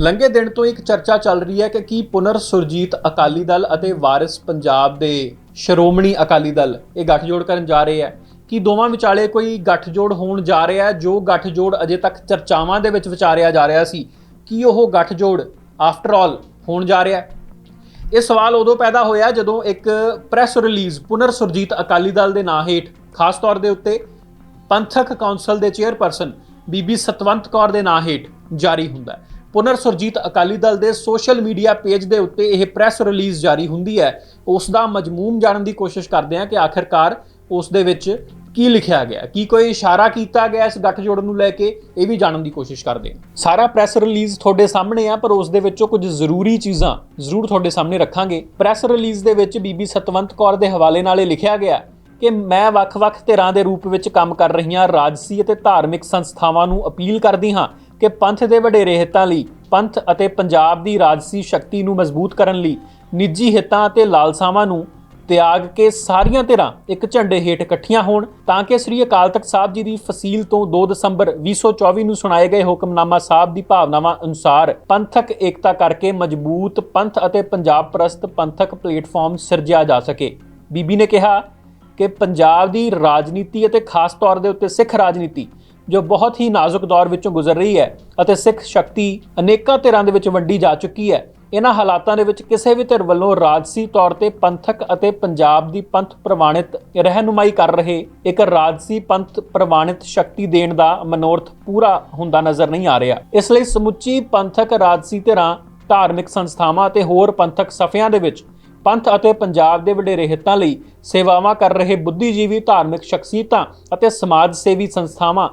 ਲੰਘੇ ਦਿਨ ਤੋਂ ਇੱਕ ਚਰਚਾ ਚੱਲ ਰਹੀ ਹੈ ਕਿ ਕੀ ਪੁਨਰ ਸੁਰਜੀਤ ਅਕਾਲੀ ਦਲ ਅਤੇ ਵਾਰਿਸ ਪੰਜਾਬ ਦੇ ਸ਼੍ਰੋਮਣੀ ਅਕਾਲੀ ਦਲ ਇਹ ਗੱਠਜੋੜ ਕਰਨ ਜਾ ਰਹੇ ਹੈ। ਕਿ ਦੋਵਾਂ ਵਿਚਾਲੇ ਕੋਈ ਗੱਠਜੋੜ ਹੋਣ ਜਾ ਰਿਹਾ ਹੈ? ਜੋ ਗੱਠਜੋੜ ਅਜੇ ਤੱਕ ਚਰਚਾਵਾਂ ਦੇ ਵਿੱਚ ਵਿਚਾਰਿਆ ਜਾ ਰਿਹਾ ਸੀ, ਕੀ ਉਹ ਗੱਠਜੋੜ ਆਫਟਰ ਆਲ ਹੋਣ ਜਾ ਰਿਹਾ ਹੈ? ਇਹ ਸਵਾਲ ਉਦੋਂ ਪੈਦਾ ਹੋਇਆ ਜਦੋਂ ਇੱਕ ਪ੍ਰੈਸ ਰਿਲੀਜ਼ ਪੁਨਰ ਸੁਰਜੀਤ ਅਕਾਲੀ ਦਲ ਦੇ ਨਾਂ ਹੇਠ, ਖਾਸ ਤੌਰ ਦੇ ਉੱਤੇ ਪੰਥਕ ਕੌਂਸਲ ਦੇ ਚੇਅਰਪਰਸਨ ਬੀਬੀ ਸਤਵੰਤ ਕੌਰ ਦੇ ਨਾਂ ਹੇਠ ਜਾਰੀ ਹੁੰਦਾ ਹੈ। ਪੁਨਰ ਸੁਰਜੀਤ ਅਕਾਲੀ ਦਲ ਦੇ ਸੋਸ਼ਲ ਮੀਡੀਆ ਪੇਜ ਦੇ ਉੱਤੇ ਇਹ ਪ੍ਰੈਸ ਰਿਲੀਜ਼ ਜਾਰੀ ਹੁੰਦੀ ਹੈ। ਉਸ ਦਾ ਮਜਮੂਮ ਜਾਣਨ ਦੀ ਕੋਸ਼ਿਸ਼ ਕਰਦੇ ਹਾਂ ਕਿ ਆਖਿਰਕਾਰ ਉਸ ਦੇ ਵਿੱਚ ਕੀ ਲਿਖਿਆ ਗਿਆ ਕੀ ਕੋਈ ਇਸ਼ਾਰਾ ਕੀਤਾ ਗਿਆ ਇਸ ਗੱਠਜੋੜ ਨੂੰ ਲੈ ਕੇ, ਇਹ ਵੀ ਜਾਣਨ ਦੀ ਕੋਸ਼ਿਸ਼ ਕਰਦੇ ਹਾਂ। ਸਾਰਾ ਪ੍ਰੈਸ ਰਿਲੀਜ਼ ਤੁਹਾਡੇ ਸਾਹਮਣੇ ਆ, ਪਰ ਉਸ ਦੇ ਵਿੱਚੋਂ ਕੁਝ ਜ਼ਰੂਰੀ ਚੀਜ਼ਾਂ ਜ਼ਰੂਰ ਤੁਹਾਡੇ ਸਾਹਮਣੇ ਰੱਖਾਂਗੇ। ਪ੍ਰੈਸ ਰਿਲੀਜ਼ ਦੇ ਵਿੱਚ ਬੀਬੀ ਸਤਵੰਤ ਕੌਰ ਦੇ ਹਵਾਲੇ ਨਾਲ ਇਹ ਲਿਖਿਆ ਗਿਆ ਕਿ ਮੈਂ ਵੱਖ-ਵੱਖ ਧਿਰਾਂ ਦੇ ਰੂਪ ਵਿੱਚ ਕੰਮ ਕਰ ਰਹੀਆਂ ਰਾਜਸੀ ਅਤੇ ਧਾਰਮਿਕ ਸੰਸਥਾਵਾਂ ਨੂੰ ਅਪੀਲ ਕਰਦੀ ਹਾਂ ਕਿ ਪੰਥ ਦੇ ਵਡੇਰੇ ਹਿੱਤਾਂ ਲਈ, ਪੰਥ ਅਤੇ ਪੰਜਾਬ ਦੀ ਰਾਜਸੀ ਸ਼ਕਤੀ ਨੂੰ ਮਜ਼ਬੂਤ ਕਰਨ ਲਈ ਨਿੱਜੀ ਹਿੱਤਾਂ ਅਤੇ ਲਾਲਸਾਵਾਂ ਨੂੰ ਤਿਆਗ ਕੇ ਸਾਰੀਆਂ ਧਿਰਾਂ ਇੱਕ ਝੰਡੇ ਹੇਠ ਇਕੱਠੀਆਂ ਹੋਣ, ਤਾਂ ਕਿ ਸ੍ਰੀ ਅਕਾਲ ਤਖਤ ਸਾਹਿਬ ਜੀ ਦੀ ਫਸੀਲ ਤੋਂ 2 ਦਸੰਬਰ 2024 ਨੂੰ ਸੁਣਾਏ ਗਏ ਹੁਕਮਨਾਮਾ ਸਾਹਿਬ ਦੀ ਭਾਵਨਾਵਾਂ ਅਨੁਸਾਰ ਪੰਥਕ ਏਕਤਾ ਕਰਕੇ ਮਜ਼ਬੂਤ ਪੰਥ ਅਤੇ ਪੰਜਾਬ ਪ੍ਰਸਤ ਪੰਥਕ ਪਲੇਟਫਾਰਮ ਸਿਰਜਿਆ ਜਾ ਸਕੇ। ਬੀਬੀ ਨੇ ਕਿਹਾ ਕਿ ਪੰਜਾਬ ਦੀ ਰਾਜਨੀਤੀ ਅਤੇ ਖਾਸ ਤੌਰ ਦੇ ਉੱਤੇ ਸਿੱਖ ਰਾਜਨੀਤੀ ਜੋ ਬਹੁਤ ਹੀ ਨਾਜ਼ੁਕ ਦੌਰ ਵਿੱਚੋਂ ਗੁਜ਼ਰ ਰਹੀ ਹੈ ਅਤੇ ਸਿੱਖ ਸ਼ਕਤੀ ਅਨੇਕਾਂ ਧਿਰਾਂ ਦੇ ਵਿੱਚ ਵੰਡੀ ਜਾ ਚੁੱਕੀ ਹੈ। ਇਹਨਾਂ ਹਾਲਾਤਾਂ ਦੇ ਵਿੱਚ ਕਿਸੇ ਵੀ ਧਿਰ ਵੱਲੋਂ ਰਾਜਸੀ ਤੌਰ ਤੇ ਪੰਥਕ ਅਤੇ ਪੰਜਾਬ ਦੀ ਪੰਥ ਪ੍ਰਵਾਨਿਤ ਰਹਿਨੁਮਾਈ ਕਰ ਰਹੇ ਇੱਕ ਰਾਜਸੀ ਪੰਥ ਪ੍ਰਵਾਨਿਤ ਸ਼ਕਤੀ ਦੇਣ ਦਾ ਮਨੋਰਥ ਪੂਰਾ ਹੁੰਦਾ ਨਜ਼ਰ ਨਹੀਂ ਆ ਰਿਹਾ। ਇਸ ਲਈ ਸਮੁੱਚੀ ਪੰਥਕ ਰਾਜਸੀ ਧਿਰਾਂ, ਧਾਰਮਿਕ ਸੰਸਥਾਵਾਂ ਅਤੇ ਹੋਰ ਪੰਥਕ ਸਫਿਆਂ ਦੇ ਵਿੱਚ ਪੰਥ ਅਤੇ ਪੰਜਾਬ ਦੇ ਵਡੇਰੇ ਹਿੱਤਾਂ ਲਈ ਸੇਵਾਵਾਂ ਕਰ ਰਹੇ ਬੁੱਧੀਜੀਵੀ ਧਾਰਮਿਕ ਸ਼ਖਸੀਅਤਾਂ ਅਤੇ ਸਮਾਜ ਸੇਵੀ ਸੰਸਥਾਵਾਂ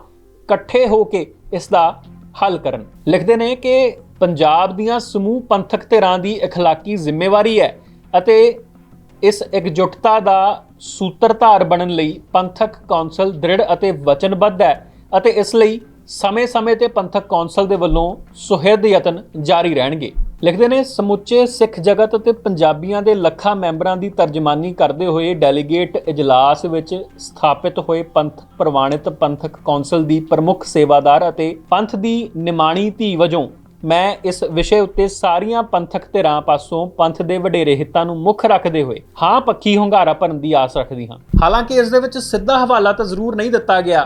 ਇਕੱਠੇ ਹੋ ਕੇ ਇਸ ਦਾ ਹੱਲ ਕਰਨ ਲਿਖਦੇ ਨੇ ਕਿ ਪੰਜਾਬ ਦੀਆਂ ਸਮੂਹ ਪੰਥਕ ਧਿਰਾਂ ਦੀ اخلاقی ਜ਼ਿੰਮੇਵਾਰੀ ਹੈ ਅਤੇ ਇਸ ਇਕਜੁੱਟਤਾ ਦਾ ਸੂਤਰਧਾਰ ਬਣਨ ਲਈ ਪੰਥਕ ਕੌਂਸਲ ਦ੍ਰਿੜ ਅਤੇ ਵਚਨਬੱਧ ਹੈ ਅਤੇ ਇਸ ਲਈ ਸਮੇਂ-ਸਮੇਂ ਤੇ ਪੰਥਕ ਕੌਂਸਲ ਦੇ ਵੱਲੋਂ ਸੁਹਿਰਦ ਯਤਨ ਜਾਰੀ ਰਹਿਣਗੇ ਲਿਖਦੇ ਨੇ, ਸਮੁੱਚੇ ਸਿੱਖ ਜਗਤ ਅਤੇ ਪੰਜਾਬੀਆਂ ਦੇ ਲੱਖਾਂ ਮੈਂਬਰਾਂ ਦੀ ਤਰਜਮਾਨੀ ਕਰਦੇ ਹੋਏ ਡੈਲੀਗੇਟ ਇਜਲਾਸ ਵਿੱਚ ਸਥਾਪਿਤ ਹੋਏ ਪੰਥ, ਪ੍ਰਵਾਨਿਤ ਪੰਥਕ ਕੌਂਸਲ ਦੀ ਪ੍ਰਮੁੱਖ ਸੇਵਾਦਾਰ ਅਤੇ ਪੰਥ ਦੀ ਨਿਮਾਣੀ ਧੀ ਵਜੋਂ ਮੈਂ ਇਸ ਵਿਸ਼ੇ ਉੱਤੇ ਸਾਰੀਆਂ ਪੰਥਕ ਧਿਰਾਂ ਪਾਸੋਂ ਪੰਥ ਦੇ ਵਡੇਰੇ ਹਿੱਤਾਂ ਨੂੰ ਮੁੱਖ ਰੱਖਦੇ ਹੋਏ, ਹਾਂ ਪੱਖੀ ਹੁੰਗਾਰਾ ਭਰਨ ਦੀ ਆਸ ਰੱਖਦੀ ਹਾਂ। ਹਾਲਾਂਕਿ ਇਸ ਦੇ ਵਿੱਚ ਸਿੱਧਾ ਹਵਾਲਾ ਤਾਂ ਜ਼ਰੂਰ ਨਹੀਂ ਦਿੱਤਾ ਗਿਆ,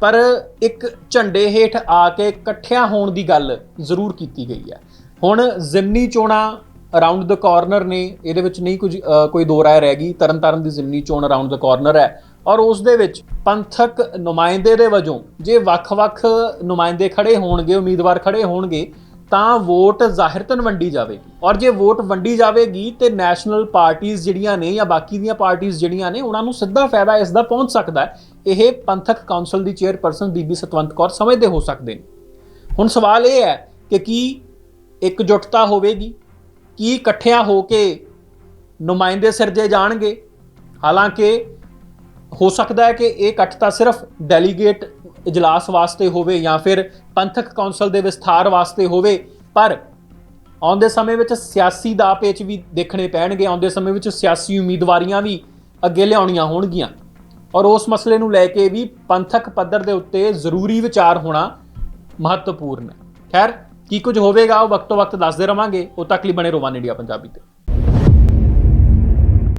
ਪਰ ਇੱਕ ਝੰਡੇ ਹੇਠ ਆ ਕੇ ਇਕੱਠਿਆਂ ਹੋਣ ਦੀ ਗੱਲ ਜ਼ਰੂਰ ਕੀਤੀ ਗਈ ਹੈ। ਹੁਣ ਜ਼ਿਮਨੀ ਚੋਣਾਂ ਅਰਾਊਂਡ ਦ ਕਾਰਨਰ ਨੇ, ਇਹਦੇ ਵਿੱਚ ਨਹੀਂ ਕੁਝ ਕੋਈ ਦੋ ਰਾਏ ਰਹਿ ਗਈ। ਤਰਨਤਾਰਨ ਦੀ ਜ਼ਿਮਨੀ ਚੋਣ ਅਰਾਊਂਡ ਦ ਕਾਰਨਰ ਹੈ। ਔਰ ਉਸ ਦੇ ਵਿੱਚ ਪੰਥਕ ਨੁਮਾਇੰਦੇ ਦੇ ਵਜੋਂ ਜੇ ਵੱਖ-ਵੱਖ ਨੁਮਾਇੰਦੇ ਖੜੇ ਹੋਣਗੇ, ਉਮੀਦਵਾਰ ਖੜੇ ਹੋਣਗੇ, ਤਾਂ ਵੋਟ ਜ਼ਾਹਿਰਤਨ ਵੰਡੀ ਜਾਵੇਗੀ। ਔਰ ਜੇ ਵੋਟ ਵੰਡੀ ਜਾਵੇਗੀ, ਤੇ ਨੈਸ਼ਨਲ ਪਾਰਟੀਆਂ ਜਿਹੜੀਆਂ ਨੇ ਜਾਂ ਬਾਕੀ ਦੀਆਂ ਪਾਰਟੀਆਂ ਜਿਹੜੀਆਂ ਨੇ, ਉਹਨਾਂ ਨੂੰ ਸਿੱਧਾ ਫਾਇਦਾ ਇਸ ਦਾ ਪਹੁੰਚ ਸਕਦਾ ਹੈ। ਇਹ ਪੰਥਕ ਕੌਂਸਲ ਦੀ ਚੇਅਰਪਰਸਨ ਬੀਬੀ ਸਤਵੰਤ ਕੌਰ ਸਮਝਦੇ ਹੋ ਸਕਦੇ ਨੇ। ਹੁਣ ਸਵਾਲ ਇਹ ਹੈ ਕਿ ਕੀ ਇਕਜੁੱਟਤਾ ਹੋਵੇਗੀ, ਕੀ ਇਕੱਠਿਆਂ ਹੋ ਕੇ ਨੁਮਾਇੰਦੇ ਸਿਰਜੇ ਜਾਣਗੇ? ਹਾਲਾਂਕਿ ਹੋ ਸਕਦਾ ਹੈ ਕਿ ਇਹ ਇਕੱਠ ਤਾਂ ਸਿਰਫ ਡੈਲੀਗੇਟ ਇਜਲਾਸ ਵਾਸਤੇ ਹੋਵੇ ਜਾਂ ਫਿਰ ਪੰਥਕ ਕੌਂਸਲ ਦੇ ਵਿਸਥਾਰ ਵਾਸਤੇ ਹੋਵੇ, ਪਰ ਆਉਂਦੇ ਸਮੇਂ ਵਿੱਚ ਸਿਆਸੀ ਦਾ ਪੇਚ ਵੀ ਦੇਖਣੇ ਪੈਣਗੇ, ਆਉਂਦੇ ਸਮੇਂ ਵਿੱਚ ਸਿਆਸੀ ਉਮੀਦਵਾਰੀਆਂ ਵੀ ਅੱਗੇ ਲਿਆਉਣੀਆਂ ਹੋਣਗੀਆਂ। ਔਰ ਉਸ ਮਸਲੇ ਨੂੰ ਲੈ ਕੇ ਵੀ ਪੰਥਕ ਪੱਧਰ ਦੇ ਉੱਤੇ ਜ਼ਰੂਰੀ ਵਿਚਾਰ ਹੋਣਾ ਮਹੱਤਵਪੂਰਨ ਹੈ। ਖੈਰ ਕੀ ਕੁਝ ਹੋਵੇਗਾ ਉਹ ਵਕਤੋ ਵਕਤ ਦੱਸਦੇ ਰਵਾਂਗੇ। ਉਹ ਤੱਕ ਲਈ ਬਣੇ ਰੋਵਾਨ ਇੰਡੀਆ ਪੰਜਾਬੀ ਤੇ।